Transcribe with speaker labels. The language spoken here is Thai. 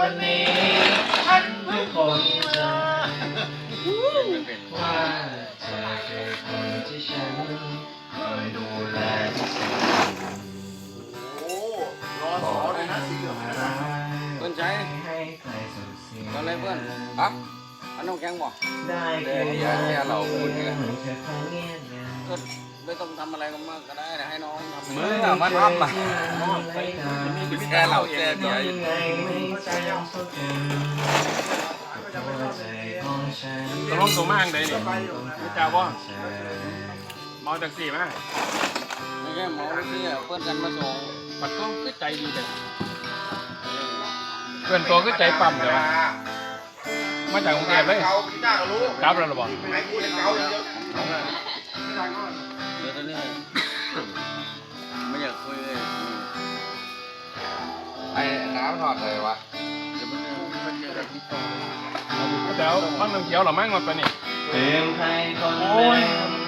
Speaker 1: วันนี้ฉันเพิ่งคนเจอว่าเธอคือคนที่ฉันคอยดูแลที่สุด
Speaker 2: โอ้รอสอเลยนะสีเหลืองนะ
Speaker 3: เพื่อนใช้
Speaker 1: ให้ใครส่งเสียง
Speaker 3: อนไรเพื่อนปั๊บอันน้องแข็งบ่
Speaker 1: ได้เพียงแค่เราพูดเธอฟังเงียบเงียบ
Speaker 3: ก็ไม่ต้องทำอะไรกันมากก็ได้ให้น้องทำเมื่
Speaker 1: อมาทำอะ แค่เราแค่เดียวยังไงไม่จำสักคนหัวใจของ
Speaker 4: ตกลงตัวมากเลยนี่
Speaker 2: ไม่
Speaker 4: จ้าว่า
Speaker 1: เธอ
Speaker 4: เมาจากสี่มา
Speaker 3: ไม่ใช่หมอที่เพื่อนกันมาส่ง
Speaker 4: ปัดก็คือใจดีเลยเพื่อนตัวคือใจปั๊มเลยวมาจากกรุงเทพเลย
Speaker 2: เกาพี่ต้าก็รู้
Speaker 4: กลับแล้วหรอบอก
Speaker 5: ไอ้น้ำถอดเลยวะ
Speaker 3: เดี๋ยวมันเจอกันที่โต
Speaker 4: แต่เอาพังน้ำเขียวเหรอมั่งมาไปะนี่
Speaker 1: เพียงใครคนห
Speaker 4: โอ้ย
Speaker 1: นึ่ง